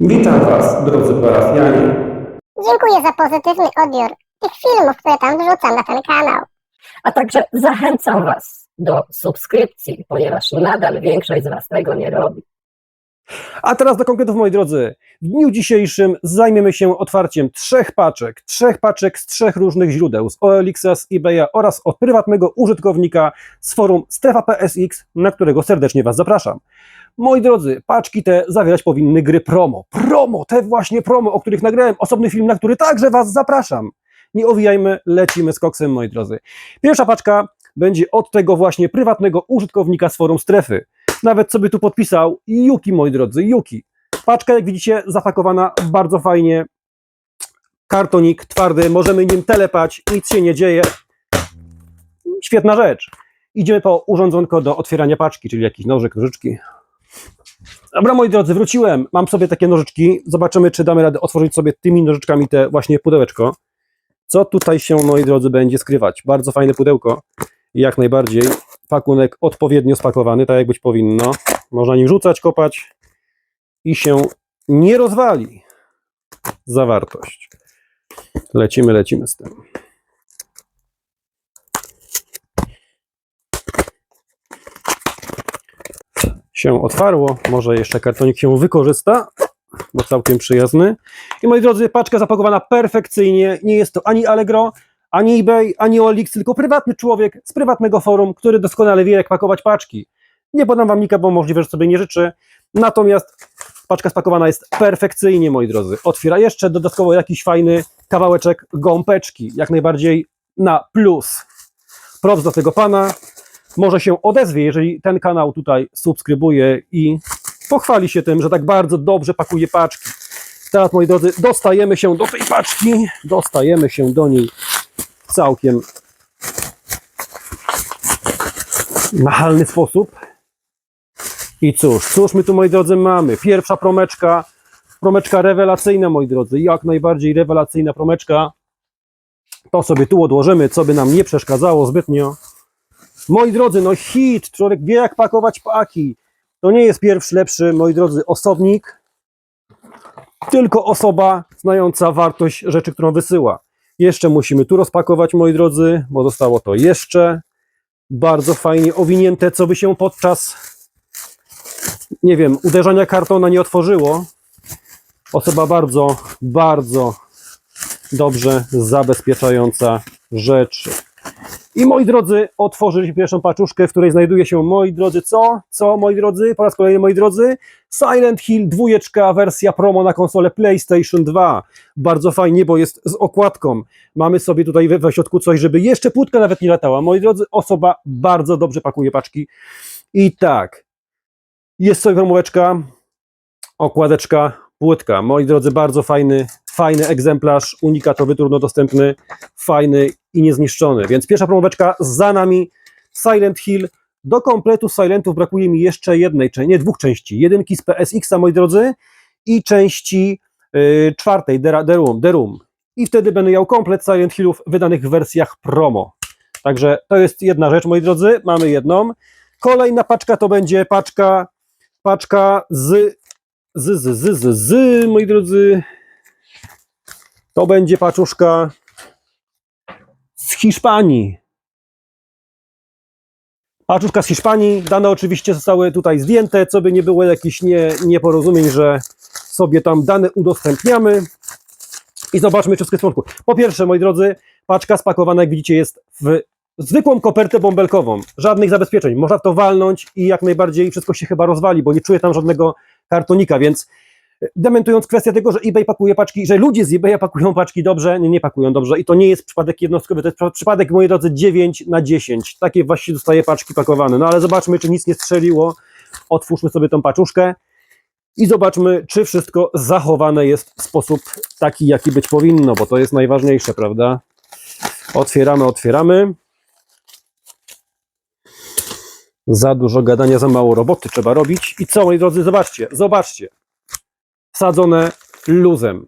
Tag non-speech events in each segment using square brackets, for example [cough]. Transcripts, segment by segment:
Witam Was, drodzy parafianie. Dziękuję za pozytywny odbiór tych filmów, które tam wrzucam na ten kanał. A także zachęcam Was do subskrypcji, ponieważ nadal większość z Was tego nie robi. A teraz do konkretów, moi drodzy. W dniu dzisiejszym zajmiemy się otwarciem trzech paczek, trzech paczek z trzech różnych źródeł, z OLX-a, z eBaya oraz od prywatnego użytkownika z forum Strefa PSX, na którego serdecznie Was zapraszam. Moi drodzy, paczki te zawierać powinny gry promo. Promo, te właśnie promo, o których nagrałem osobny film, na który także Was zapraszam. Nie owijajmy, lecimy z koksem, moi drodzy. Pierwsza paczka będzie od tego właśnie prywatnego użytkownika z forum Strefy. Nawet sobie tu podpisał Yuki, moi drodzy, Yuki. Paczka, jak widzicie, zapakowana bardzo fajnie. Kartonik twardy, możemy nim telepać, nic się nie dzieje. Świetna rzecz. Idziemy po urządzonko do otwierania paczki, czyli jakiś nożyk, nożyczki. Dobra, moi drodzy, wróciłem. Mam sobie takie nożyczki. Zobaczymy, czy damy radę otworzyć sobie tymi nożyczkami te właśnie pudełeczko. Co tutaj się, moi drodzy, będzie skrywać? Bardzo fajne pudełko. Jak najbardziej. Pakunek odpowiednio spakowany, tak jak być powinno. Można nim rzucać, kopać i się nie rozwali. Zawartość. Lecimy, lecimy z tym. Się otwarło, może jeszcze kartonik się wykorzysta, bo całkiem przyjazny. I moi drodzy, paczka zapakowana perfekcyjnie. Nie jest to ani Allegro, ani eBay, ani OLX, tylko prywatny człowiek z prywatnego forum, który doskonale wie, jak pakować paczki. Nie podam wam nika, bo możliwe, że sobie nie życzy. Natomiast paczka spakowana jest perfekcyjnie, moi drodzy. Otwiera jeszcze dodatkowo jakiś fajny kawałeczek gąbeczki, jak najbardziej na plus. Props do tego pana. Może się odezwie, jeżeli ten kanał tutaj subskrybuje i pochwali się tym, że tak bardzo dobrze pakuje paczki. Teraz, moi drodzy, dostajemy się do tej paczki, dostajemy się do niej całkiem nachalny sposób. I cóż, cóż my tu, moi drodzy, mamy? Pierwsza promeczka, promeczka rewelacyjna, moi drodzy, jak najbardziej rewelacyjna promeczka. To sobie tu odłożymy, co by nam nie przeszkadzało zbytnio. Moi drodzy, no hit, człowiek wie jak pakować paki. To nie jest pierwszy lepszy, moi drodzy, osobnik, tylko osoba znająca wartość rzeczy, którą wysyła. Jeszcze musimy tu rozpakować, moi drodzy, bo zostało to jeszcze bardzo fajnie owinięte, co by się podczas, nie wiem, uderzania kartona nie otworzyło. Osoba bardzo, bardzo dobrze zabezpieczająca rzeczy. I moi drodzy, otworzyliśmy pierwszą paczuszkę, w której znajduje się, moi drodzy, co? Co, moi drodzy? Po raz kolejny, moi drodzy, Silent Hill dwójeczka, wersja promo na konsolę PlayStation 2. Bardzo fajnie, bo jest z okładką. Mamy sobie tutaj we, we środku coś, żeby jeszcze płytka nawet nie latała. Moi drodzy, osoba bardzo dobrze pakuje paczki. I tak, jest sobie promóweczka, okładeczka, płytka. Moi drodzy, bardzo fajny, fajny egzemplarz, unikatowy, trudno dostępny, fajny i niezniszczony. Więc pierwsza promóweczka za nami, Silent Hill. Do kompletu Silentów brakuje mi jeszcze jednej, nie dwóch części. Jedynki z PSX-a, moi drodzy, i części yy, czwartej, The, The, Room, The Room. I wtedy będę miał komplet Silent Hillów wydanych w wersjach promo. Także to jest jedna rzecz, moi drodzy. Mamy jedną. Kolejna paczka to będzie paczka, paczka z, z, z, z, z, z moi drodzy. To będzie paczuszka z Hiszpanii. Paczuszka z Hiszpanii. Dane oczywiście zostały tutaj zdjęte, co by nie było jakichś nie, nieporozumień, że sobie tam dane udostępniamy. I zobaczmy wszystko w porządku. Po pierwsze, moi drodzy, paczka spakowana, jak widzicie, jest w zwykłą kopertę bąbelkową. Żadnych zabezpieczeń. Można w to walnąć i jak najbardziej wszystko się chyba rozwali, bo nie czuję tam żadnego kartonika, więc dementując kwestię tego, że eBay pakuje paczki, że ludzie z eBaya pakują paczki dobrze, nie, nie pakują dobrze i to nie jest przypadek jednostkowy, to jest przy- przypadek, moi drodzy, 9 na 10. Takie właśnie dostaje paczki pakowane. No ale zobaczmy, czy nic nie strzeliło. Otwórzmy sobie tą paczuszkę i zobaczmy, czy wszystko zachowane jest w sposób taki, jaki być powinno, bo to jest najważniejsze, prawda? Otwieramy, otwieramy. Za dużo gadania, za mało roboty trzeba robić. I co, moi drodzy, zobaczcie, zobaczcie. Wsadzone luzem.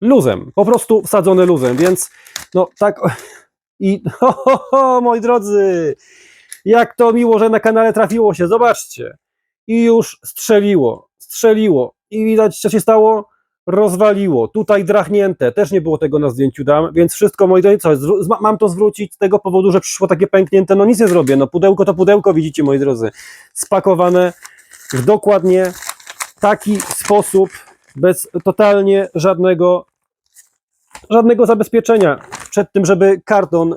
Luzem, po prostu wsadzone luzem, więc no tak. [laughs] I ho, ho, ho, moi drodzy, jak to miło, że na kanale trafiło się, zobaczcie. I już strzeliło. strzeliło i widać, co się stało, rozwaliło. Tutaj drachnięte, też nie było tego na zdjęciu dam, więc wszystko, moi drodzy, co, mam to zwrócić z tego powodu, że przyszło takie pęknięte, no nic nie zrobię, no pudełko to pudełko, widzicie, moi drodzy, spakowane w dokładnie taki sposób, bez totalnie żadnego, żadnego zabezpieczenia przed tym, żeby karton,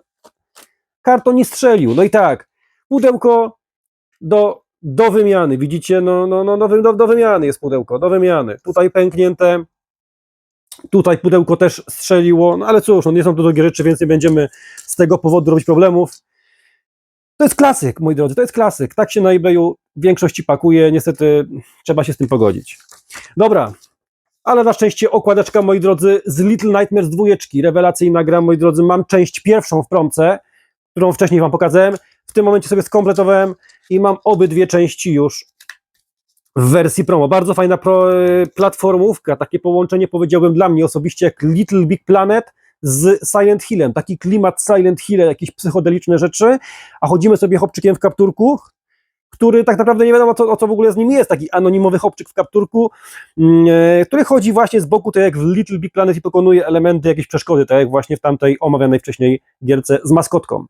karton nie strzelił. No i tak, pudełko do, do wymiany, widzicie, no, no, no, do, do wymiany jest pudełko, do wymiany. Tutaj pęknięte, tutaj pudełko też strzeliło, no ale cóż, no nie są to drogie rzeczy, więc nie będziemy z tego powodu robić problemów. To jest klasyk, moi drodzy, to jest klasyk. Tak się na eBayu w większości pakuje, niestety trzeba się z tym pogodzić. Dobra, ale na szczęście okładeczka, moi drodzy, z Little Nightmares dwójeczki, rewelacyjna gra, moi drodzy, mam część pierwszą w promce, którą wcześniej wam pokazałem, w tym momencie sobie skompletowałem i mam obydwie części już w wersji promo. Bardzo fajna pro, e, platformówka, takie połączenie powiedziałbym dla mnie osobiście jak Little Big Planet z Silent Hillem, taki klimat Silent Hill, jakieś psychodeliczne rzeczy, a chodzimy sobie chłopczykiem w kapturku, który tak naprawdę nie wiadomo, co, o co w ogóle z nim jest, taki anonimowy chłopczyk w kapturku, e, który chodzi właśnie z boku, tak jak w Little Big Planet i pokonuje elementy, jakieś przeszkody, tak jak właśnie w tamtej omawianej wcześniej gierce z maskotką.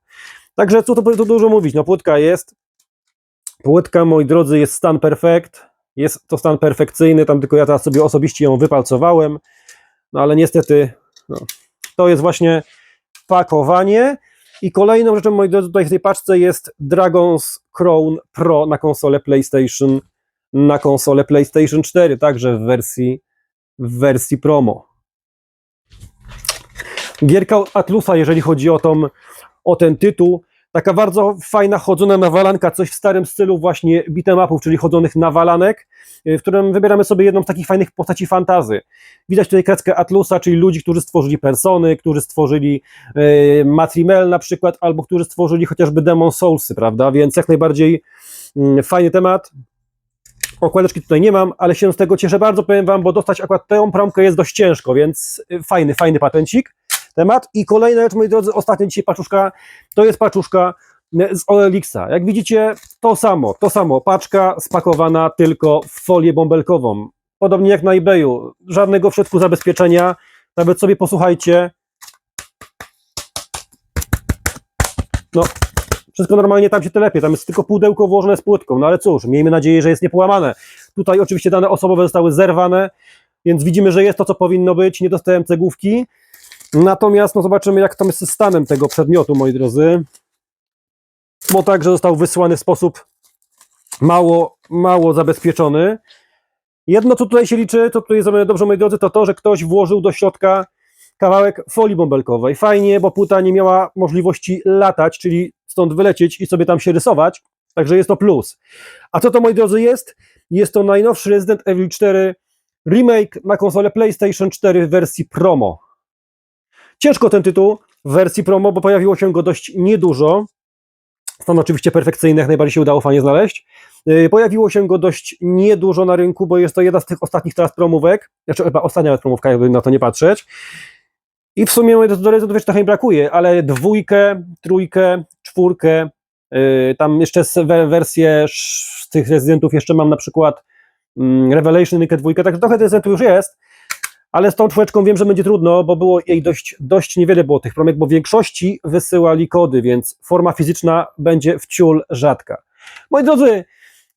Także co tu, tu dużo mówić, no płytka jest, płytka, moi drodzy, jest stan perfekt, jest to stan perfekcyjny, tam tylko ja teraz sobie osobiście ją wypalcowałem, no ale niestety no, to jest właśnie pakowanie, i kolejną rzeczą, moi drodzy, tutaj w tej paczce jest Dragon's Crown Pro na konsolę PlayStation, na konsolę PlayStation 4, także w wersji, w wersji promo. Gierka Atlusa, jeżeli chodzi o, tą, o ten tytuł, taka bardzo fajna chodzona nawalanka, coś w starym stylu właśnie beat'em upów, czyli chodzonych nawalanek, y, w którym wybieramy sobie jedną z takich fajnych postaci fantazy. Widać tutaj kreskę Atlusa, czyli ludzi, którzy stworzyli persony, którzy stworzyli yy, Matrimel na przykład, albo którzy stworzyli chociażby Demon Soulsy, prawda? Więc jak najbardziej mm, fajny temat. Okładeczki tutaj nie mam, ale się z tego cieszę bardzo, powiem wam, bo dostać akurat tę promkę jest dość ciężko, więc y, fajny, fajny patencik, temat. I kolejna rzecz, moi drodzy, ostatnia dzisiaj paczuszka, to jest paczuszka z OLX-a. Jak widzicie, to samo, to samo, paczka spakowana tylko w folię bąbelkową. Podobnie jak na eBayu, żadnego w środku zabezpieczenia, nawet sobie posłuchajcie. No, wszystko normalnie tam się telepie, tam jest tylko pudełko włożone z płytką, no ale cóż, miejmy nadzieję, że jest niepołamane. Tutaj oczywiście dane osobowe zostały zerwane, więc widzimy, że jest to, co powinno być, nie dostałem cegłówki. Natomiast no zobaczymy, jak tam jest ze stanem tego przedmiotu, moi drodzy. Bo także został wysłany w sposób mało, mało zabezpieczony. Jedno, co tutaj się liczy, to tutaj jest dobrze, moi drodzy, to to, że ktoś włożył do środka kawałek folii bąbelkowej. Fajnie, bo płyta nie miała możliwości latać, czyli stąd wylecieć i sobie tam się rysować, także jest to plus. A co to, moi drodzy, jest? Jest to najnowszy Resident Evil 4 remake na konsolę PlayStation 4 w wersji promo. Ciężko ten tytuł w wersji promo, bo pojawiło się go dość niedużo. Stan oczywiście perfekcyjny, jak najbardziej się udało fajnie znaleźć. Yy, Pojawiło się go dość niedużo na rynku, bo jest to jedna z tych ostatnich teraz promówek, znaczy chyba ostatnia nawet promówka, jakby na to nie patrzeć. I w sumie do, Resident Evil trochę brakuje, ale dwójkę, trójkę, czwórkę, yy, tam jeszcze z- we, wersję sz- z tych rezydentów jeszcze mam na przykład mm, Revelation, dwójkę, także trochę rezydentów już jest, ale z tą czwóreczką wiem, że będzie trudno, bo było jej dość, dość niewiele było tych promek, bo w większości wysyłali kody, więc forma fizyczna będzie wciul rzadka. Moi drodzy,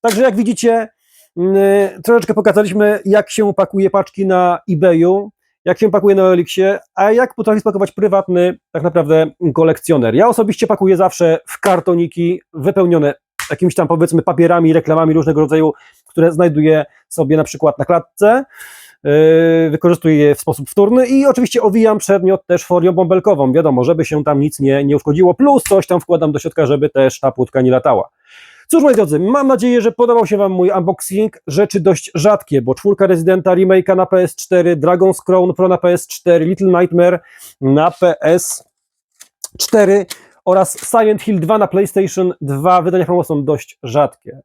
także jak widzicie, mm, troszeczkę pokazaliśmy, jak się pakuje paczki na eBayu, jak się pakuje na Elixie, a jak potrafi spakować prywatny, tak naprawdę kolekcjoner. Ja osobiście pakuję zawsze w kartoniki wypełnione jakimiś tam powiedzmy papierami, reklamami różnego rodzaju, które znajduję sobie na przykład na klatce, wykorzystuję je w sposób wtórny i oczywiście owijam przedmiot też folią bąbelkową, wiadomo, żeby się tam nic nie, nie uszkodziło, plus coś tam wkładam do środka, żeby też ta płytka nie latała. Cóż, moi drodzy, mam nadzieję, że podobał się Wam mój unboxing. Rzeczy dość rzadkie, bo czwórka Residenta, remake'a na PS4, Dragon's Crown Pro na PS4, Little Nightmare na PS4 oraz Silent Hill 2 na PlayStation 2 wydania promo są dość rzadkie.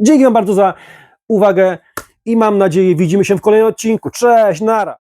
Dzięki Wam bardzo za uwagę i mam nadzieję widzimy się w kolejnym odcinku. Cześć, nara!